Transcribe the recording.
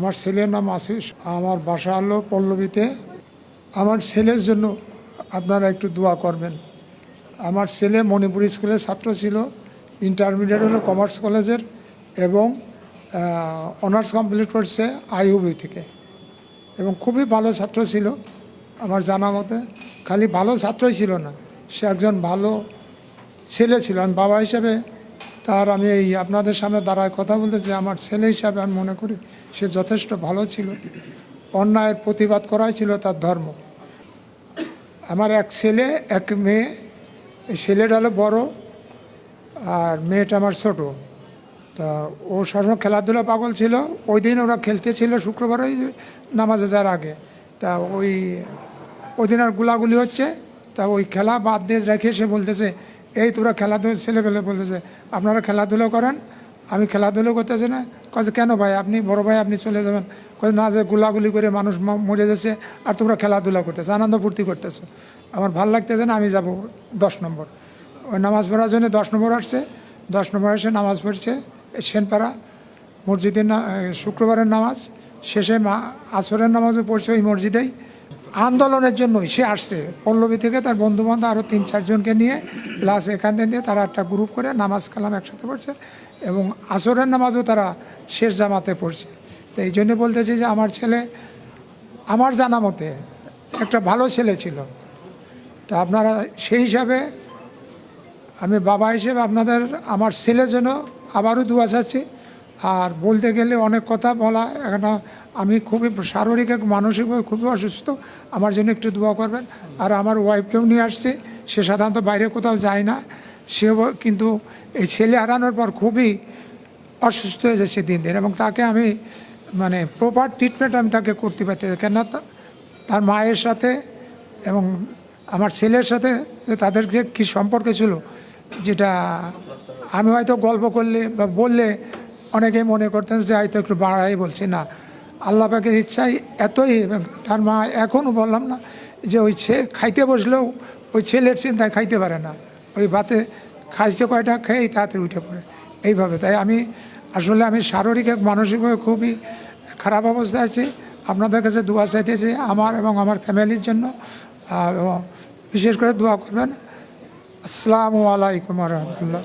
আমার ছেলের নাম আশিস, আমার বাসা হলো পল্লবীতে। আমার ছেলের জন্য আপনারা একটু দোয়া করবেন। আমার ছেলে মণিপুর স্কুলের ছাত্র ছিল ইন্টারমিডিয়েট হলো কমার্স কলেজের এবং অনার্স কমপ্লিট করছে আইউবি থেকে। এবং খুবই ভালো ছাত্র ছিল আমার জানা মতে। খালি ভালো ছাত্রই ছিল না, সে একজন ভালো ছেলে ছিল। আমি বাবা হিসেবে তার আমি এই আপনাদের সামনে দাঁড়ায় কথা বলতেছি, আমার ছেলে হিসাবে আমি মনে করি সে যথেষ্ট ভালো ছিল। অন্যায়ের প্রতিবাদ করাই ছিল তার ধর্ম। আমার এক ছেলে, এক মেয়ে, এই ছেলেটা হলো বড় আর মেয়েটা আমার ছোট। তা ও সবসময় খেলাধুলা পাগল ছিল। ওই দিন ওরা খেলতে ছিল শুক্রবার ওই নামাজে যাওয়ার আগে। তা ওই ওই দিন আর গুলাগুলি হচ্ছে। তা ওই খেলা বাদ দিয়ে রেখে সে বলতেছে এই তোরা খেলাধুলা ছেলেপেলে বলতেছে, আপনারা খেলাধুলো করেন, আমি খেলাধুলো করতেছি না। কাজে কেন ভাই, আপনি বড় ভাই, আপনি চলে যাবেন। কাজে না যে গুলাগুলি করে মানুষ মরে যাচ্ছে, আর তোমরা খেলাধুলা করতেছো, আনন্দ ফুর্তি করতেছো। আমার ভালো লাগতেছে না, আমি যাব দশ নম্বর। ওই নামাজ পড়ার জন্য দশ নম্বর আসছে। দশ নম্বর এসে নামাজ পড়ছে সেনপাড়া মসজিদের শুক্রবারের নামাজ। শেষে মা আসরের নামাজও পড়ছে ওই মসজিদেই। আন্দোলনের জন্যই সে আসছে। পল্লবী থেকে তার বন্ধু বান্ধব আরও তিন চারজনকে নিয়ে প্লাস এখান থেকে নিয়ে তারা একটা গ্রুপ করে নামাজ কালাম একসাথে পড়ছে এবং আসরের নামাজও তারা শেষ জামাতে পড়ছে। তো এই জন্য বলতেছি যে আমার ছেলে, আমার জানা মতে একটা ভালো ছেলে ছিল। তো আপনারা সেই হিসাবে আমি বাবা হিসেবে আপনাদের, আমার ছেলের জন্য আবারও দোয়া চাচ্ছি। আর বলতে গেলে অনেক কথা বলা, এখন আমি খুবই শারীরিক এবং মানসিকভাবে খুবই অসুস্থ। আমার জন্য একটু দোয়া করবেন। আর আমার ওয়াইফকেও নিয়ে আসছে। সে সাধারণত বাইরে কোথাও যায় না। সেও কিন্তু এই ছেলে হারানোর পর খুবই অসুস্থ হয়ে যাচ্ছে দিন দিন এবং তাকে আমি মানে প্রপার ট্রিটমেন্ট আমি তাকে করতে পারতে কেননা তার মায়ের সাথে এবং আমার ছেলের সাথে তাদের যে কী সম্পর্ক ছিল, যেটা আমি হয়তো গল্প করলে বা বললে অনেকেই মনে করতেন যে হয়তো একটু বাড়াই বলছি। না আল্লাহ পাকের ইচ্ছাই এতই, এবং তার মা এখনও বললাম না যে ওই ছে, খাইতে বসলেও ওই ছেলের চিন্তায় খাইতে পারে না। ওই ভাতে খাইতে কয়টা, খেয়েই তাড়াতাড়ি উঠে পড়ে। এইভাবে। তাই আমি, আসলে আমি শারীরিক এবং মানসিকভাবে খুবই খারাপ অবস্থায় আছি। আপনাদের কাছে দোয়া চাইতেছি আমার এবং আমার ফ্যামিলির জন্য। বিশেষ করে দোয়া করবেন। আসসালামু আলাইকুম রহমতুল্লাহ।